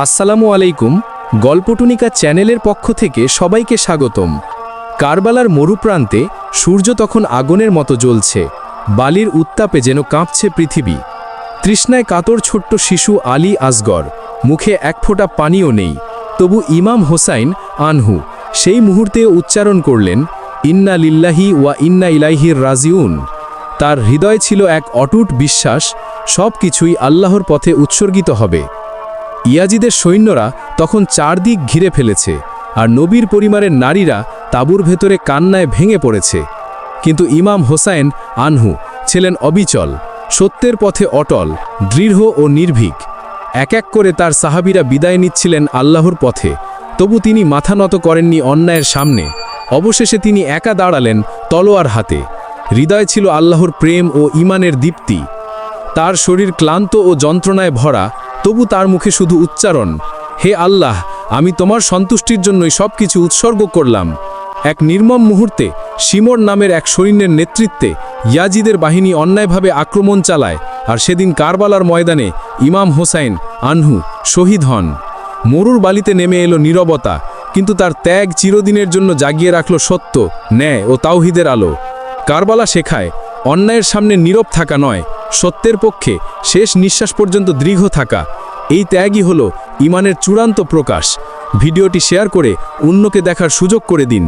আসসালামু আলাইকুম, গল্পটুনিকা চ্যানেলের পক্ষ থেকে সবাইকে স্বাগতম। কারবালার মরুপ্রান্তে সূর্য তখন আগুনের মতো জ্বলছে, বালির উত্তাপে যেন কাঁপছে পৃথিবী। তৃষ্ণায় কাতর ছোট্ট শিশু আলী আসগর, মুখে এক ফোঁটা পানিও নেই। তবু ইমাম হোসাইন আনহু সেই মুহূর্তে উচ্চারণ করলেন, ইন্না লিল্লাহি ওয়া ইন্না ইলাইহির রাজিউন। তার হৃদয় ছিল এক অটুট বিশ্বাস সব কিছুই আল্লাহর পথে উৎসর্গিত হবে। ইয়াজিদের সৈন্যরা তখন চারদিক ঘিরে ফেলেছে, আর নবীর পরিবারের নারীরা তাঁবুর ভেতরে কান্নায় ভেঙে পড়েছে। কিন্তু ইমাম হোসাইন আনহু ছিলেন অবিচল, সত্যের পথে অটল, দৃঢ় ও নির্ভীক। এক এক করে তার সাহাবিরা বিদায় নিচ্ছিলেন আল্লাহর পথে। তবু তিনি মাথা নত করেননি অন্যায়ের সামনে। অবশেষে তিনি একা দাঁড়ালেন তলোয়ার হাতে। হৃদয় ছিল আল্লাহর প্রেম ও ইমানের দীপ্তি। তার শরীর ক্লান্ত ও যন্ত্রণায় ভরা তবু তার মুখে শুধু উচ্চারণ, হে আল্লাহ, আমি তোমার সন্তুষ্টির জন্যই সব কিছু উৎসর্গ করলাম। এক নির্মম মুহূর্তে সিমর নামের এক সৈন্যের নেতৃত্বে ইয়াজিদের বাহিনী অন্যায়ভাবে আক্রমণ চালায় আর সেদিন কারবালার ময়দানে ইমাম হোসাইন আনহু শহীদ হন। মরুর বালিতে নেমে এলো নীরবতা, কিন্তু তার ত্যাগ চিরদিনের জন্য জাগিয়ে রাখল সত্য, ন্যায় ও তাওহিদের আলো। কারবালা শেখায়, অন্যায়ের সামনে নীরব থাকা নয় সত্যের পক্ষে শেষ নিঃশ্বাস পর্যন্ত দৃঢ় থাকা। এই ত্যাগই হল ইমানের চূড়ান্ত প্রকাশ। ভিডিওটি শেয়ার করে অন্যকে দেখার সুযোগ করে দিন।